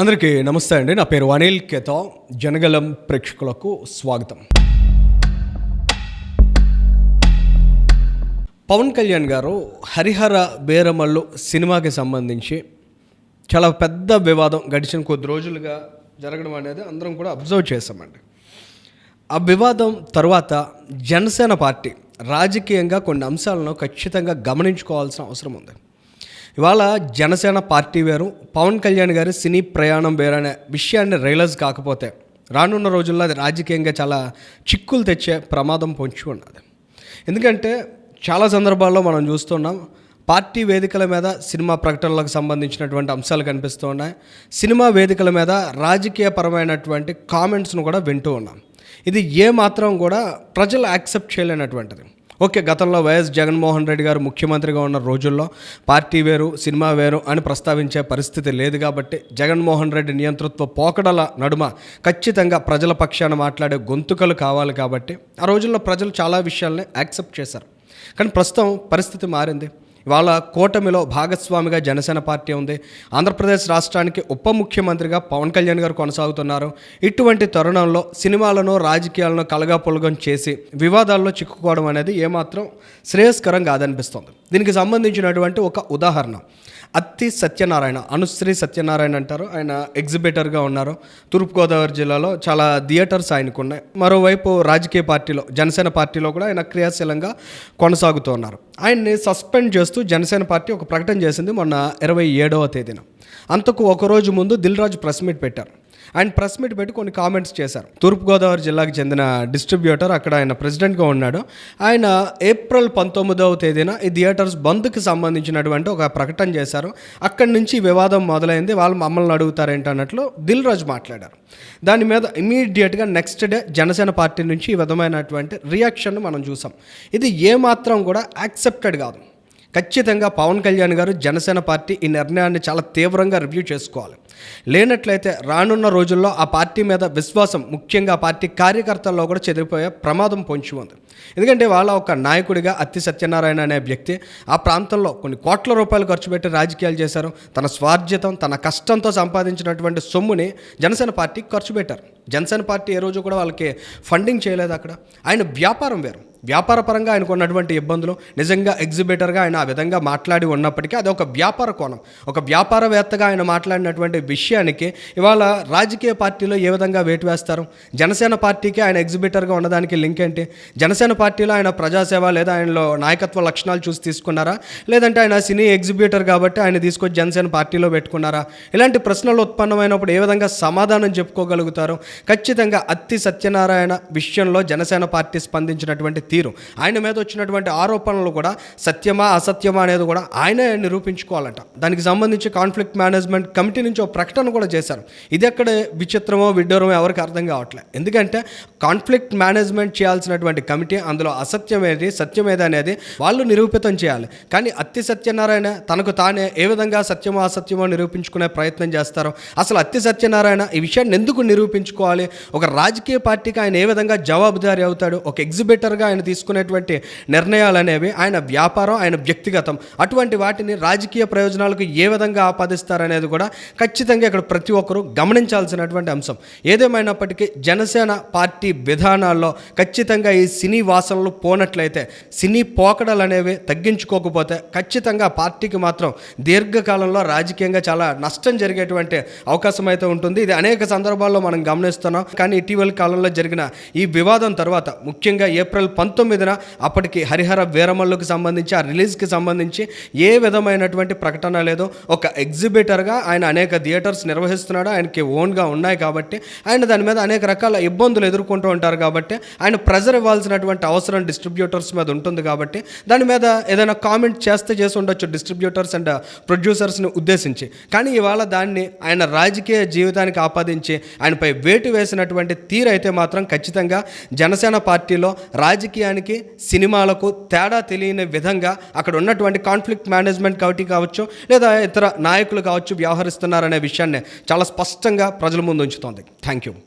అందరికీ నమస్తే అండి. నా పేరు అనిల్ కేత. జనగలం ప్రేక్షకులకు స్వాగతం. పవన్ కళ్యాణ్ గారు హరిహర బేరమల్లు సినిమాకి సంబంధించి చాలా పెద్ద వివాదం గడిచిన కొద్ది రోజులుగా జరగడం అనేది అందరం కూడా అబ్జర్వ్ చేశామండి. ఆ వివాదం తర్వాత జనసేన పార్టీ రాజకీయంగా కొన్ని అంశాలను ఖచ్చితంగా గమనించుకోవాల్సిన అవసరం ఉంది. ఇవాళ జనసేన పార్టీ వేరు పవన్ కళ్యాణ్ గారి సినీ ప్రయాణం వేరు అనే విషయాన్ని రియలైజ్ కాకపోతే రానున్న రోజుల్లో అది రాజకీయంగా చాలా చిక్కులు తెచ్చే ప్రమాదం పొంచి ఉన్నది. ఎందుకంటే చాలా సందర్భాల్లో మనం చూస్తున్నాం పార్టీ వేదికల మీద సినిమా ప్రకటనలకు సంబంధించినటువంటి అంశాలు కనిపిస్తూ ఉన్నాయి. సినిమా వేదికల మీద రాజకీయపరమైనటువంటి కామెంట్స్ను కూడా వింటూ ఉన్నాం. ఇది ఏ మాత్రం కూడా ప్రజలు యాక్సెప్ట్ చేయలేనటువంటిది. ఓకే గతంలో వైఎస్ జగన్మోహన్ రెడ్డి గారు ముఖ్యమంత్రిగా ఉన్న రోజుల్లో పార్టీ వేరు సినిమా వేరు అని ప్రస్తావించే పరిస్థితి లేదు కాబట్టి జగన్మోహన్ రెడ్డి నియంతృత్వ పోకడల నడుమ ఖచ్చితంగా ప్రజల పక్షాన మాట్లాడే గొంతుకలు కావాలి కాబట్టి ఆ రోజుల్లో ప్రజలు చాలా విషయాల్ని యాక్సెప్ట్ చేశారు. కానీ ప్రస్తుతం పరిస్థితి మారింది. ఇవాళ కూటమిలో భాగస్వామిగా జనసేన పార్టీ ఉంది. ఆంధ్రప్రదేశ్ రాష్ట్రానికి ఉప ముఖ్యమంత్రిగా పవన్ కళ్యాణ్ గారు కొనసాగుతున్నారు. ఇటువంటి తరుణంలో సినిమాలను రాజకీయాలను కలగాపులగం చేసి వివాదాల్లో చిక్కుకోవడం అనేది ఏమాత్రం శ్రేయస్కరం కాదనిపిస్తుంది. దీనికి సంబంధించినటువంటి ఒక ఉదాహరణ. అత్తి సత్యనారాయణ అనుశ్రీ సత్యనారాయణ అంటారు. ఆయన ఎగ్జిబిటర్గా ఉన్నారు. తూర్పుగోదావరి జిల్లాలో చాలా థియేటర్స్ ఆయనకు ఉన్నాయి. మరోవైపు రాజకీయ పార్టీలో జనసేన పార్టీలో కూడా ఆయన క్రియాశీలంగా కొనసాగుతూ ఉన్నారు. ఆయన్ని సస్పెండ్ చేస్తూ జనసేన పార్టీ ఒక ప్రకటన చేసింది మొన్న ఇరవై ఏడవ తేదీన. అంతకు ఒకరోజు ముందు దిల్ రాజు ప్రెస్ మీట్ పెట్టారు. ఆయన ప్రెస్ మీట్ పెట్టి కొన్ని కామెంట్స్ చేశారు. తూర్పుగోదావరి జిల్లాకు చెందిన డిస్ట్రిబ్యూటర్ అక్కడ ఆయన ప్రెసిడెంట్గా ఉన్నాడు. ఆయన ఏప్రిల్ పంతొమ్మిదవ తేదీన ఈ థియేటర్స్ బంద్కి సంబంధించినటువంటి ఒక ప్రకటన చేశారు. అక్కడి నుంచి వివాదం మొదలైంది. వాళ్ళు మమ్మల్ని అడుగుతారేంటి అన్నట్లు దిల్ రాజు మాట్లాడారు. దాని మీద ఇమీడియట్గా నెక్స్ట్ డే జనసేన పార్టీ నుంచి ఈ విధమైనటువంటి రియాక్షన్ మనం చూసాం. ఇది ఏమాత్రం కూడా యాక్సెప్టెడ్ కాదు. ఖచ్చితంగా పవన్ కళ్యాణ్ గారు జనసేన పార్టీ ఈ నిర్ణయాన్ని చాలా తీవ్రంగా రివ్యూ చేసుకోవాలి. లేనట్లయితే రానున్న రోజుల్లో ఆ పార్టీ మీద విశ్వాసం ముఖ్యంగా ఆ పార్టీ కార్యకర్తల్లో కూడా చెదిరిపోయే ప్రమాదం పొంచి ఉంది. ఎందుకంటే వాళ్ళ ఒక నాయకుడిగా అత్తి సత్యనారాయణ అనే వ్యక్తి ఆ ప్రాంతంలో కొన్ని కోట్ల రూపాయలు ఖర్చు పెట్టి రాజకీయాలు చేశారు. తన స్వార్జితం తన కష్టంతో సంపాదించినటువంటి సొమ్ముని జనసేన పార్టీకి ఖర్చు పెట్టారు. జనసేన పార్టీ ఏ రోజు కూడా వాళ్ళకి ఫండింగ్ చేయలేదు అక్కడ. ఆయన వ్యాపారం వేరు. వ్యాపార పరంగా ఆయనకు ఉన్నటువంటి ఇబ్బందులు నిజంగా ఎగ్జిబిటర్గా ఆయన ఆ విధంగా మాట్లాడి ఉన్నప్పటికీ అది ఒక వ్యాపార కోణం. ఒక వ్యాపారవేత్తగా ఆయన మాట్లాడినటువంటి విషయానికి ఇవాళ రాజకీయ పార్టీలో ఏ విధంగా వేటు వేస్తారు? జనసేన పార్టీకి ఆయన ఎగ్జిబిటర్గా ఉన్నదానికి లింక్ ఏంటి? జనసేన పార్టీలో ఆయన ప్రజాసేవ లేదా ఆయనలో నాయకత్వ లక్షణాలు చూసి తీసుకున్నారా? లేదంటే ఆయన సినీ ఎగ్జిబ్యూటర్ కాబట్టి ఆయన తీసుకొచ్చి జనసేన పార్టీలో పెట్టుకున్నారా? ఇలాంటి ప్రశ్నలు ఉత్పన్నమైనప్పుడు ఏ విధంగా సమాధానం చెప్పుకోగలుగుతారు? ఖచ్చితంగా అత్తి సత్యనారాయణ విషయంలో జనసేన పార్టీ స్పందించినటువంటి తీరు ఆయన మీద వచ్చినటువంటి ఆరోపణలు కూడా సత్యమా అసత్యమా అనేది కూడా ఆయనే నిరూపించుకోవాలంట. దానికి సంబంధించి కాన్ఫ్లిక్ట్ మేనేజ్మెంట్ కమిటీ నుంచి ఒక ప్రకటన కూడా చేశారు. ఇది ఎక్కడ విచిత్రమో విడ్డూరమో ఎవరికి అర్థం కావట్లేదు ఎందుకంటే కాన్ఫ్లిక్ట్ మేనేజ్మెంట్ చేయాల్సినటువంటి కమిటీ అందులో అసత్యం ఏది సత్యం ఏది అనేది వాళ్ళు నిరూపితం చేయాలి. కానీ అత్తి సత్యనారాయణ తనకు తానే ఏ విధంగా సత్యమో అసత్యమో నిరూపించుకునే ప్రయత్నం చేస్తారో అసలు అత్తి సత్యనారాయణ ఈ విషయాన్ని ఎందుకు నిరూపించుకోవాలి? ఒక రాజకీయ పార్టీకి ఆయన ఏ విధంగా జవాబుదారీ అవుతాడు? ఒక ఎగ్జిబిటర్గా ఆయన తీసుకునేటువంటి నిర్ణయాలు అనేవి ఆయన వ్యాపారం ఆయన వ్యక్తిగతం. అటువంటి వాటిని రాజకీయ ప్రయోజనాలకు ఏ విధంగా ఆపాదిస్తారనేది కూడా ఖచ్చితంగా ఇక్కడ ప్రతి ఒక్కరూ గమనించాల్సినటువంటి అంశం. ఏదేమైనప్పటికీ జనసేన పార్టీ విధానాల్లో ఖచ్చితంగా ఈ సినీ వాసనలు పోనట్లయితే సినీ పోకడలు అనేవి తగ్గించుకోకపోతే ఖచ్చితంగా పార్టీకి మాత్రం దీర్ఘకాలంలో రాజకీయంగా చాలా నష్టం జరిగేటువంటి అవకాశం అయితే ఉంటుంది. ఇది అనేక సందర్భాల్లో మనం గమనిస్తున్నాం. కానీ ఇటీవల కాలంలో జరిగిన ఈ వివాదం తర్వాత ముఖ్యంగా ఏప్రిల్ పంతొమ్మిదిన అప్పటికి హరిహర వీరమల్లుకు సంబంధించి ఆ రిలీజ్కి సంబంధించి ఏ విధమైనటువంటి ప్రకటన లేదు ఒక ఎగ్జిబిటర్గా ఆయన అనేక థియేటర్స్ నిర్వహిస్తున్నాడు. ఆయనకి ఓన్గా ఉన్నాయి కాబట్టి ఆయన దాని మీద అనేక రకాల ఇబ్బందులు ఎదుర్కొంటూ ఉంటారు కాబట్టి ఆయన ప్రెజర్ ఇవ్వాల్సినటువంటి అవసరం డిస్ట్రిబ్యూటర్స్ మీద ఉంటుంది కాబట్టి దాని మీద ఏదైనా కామెంట్ చేస్తే చేసి ఉండొచ్చు డిస్ట్రిబ్యూటర్స్ అండ్ ప్రొడ్యూసర్స్ని ఉద్దేశించి. కానీ ఇవాళ దాన్ని ఆయన రాజకీయ జీవితానికి ఆపాదించి ఆయనపై వేటు వేసినటువంటి తీరు అయితే మాత్రం ఖచ్చితంగా జనసేన పార్టీలో రాజకీయానికి సినిమాలకు తేడా తెలియని విధంగా అక్కడ ఉన్నటువంటి కాన్ఫ్లిక్ట్ మేనేజ్మెంట్ కమిటీ కావచ్చు లేదా ఇతర నాయకులు కావచ్చు వ్యవహరిస్తున్నారనే విషయాన్ని చాలా స్పష్టంగా ప్రజల ముందు ఉంచుతోంది. Thank you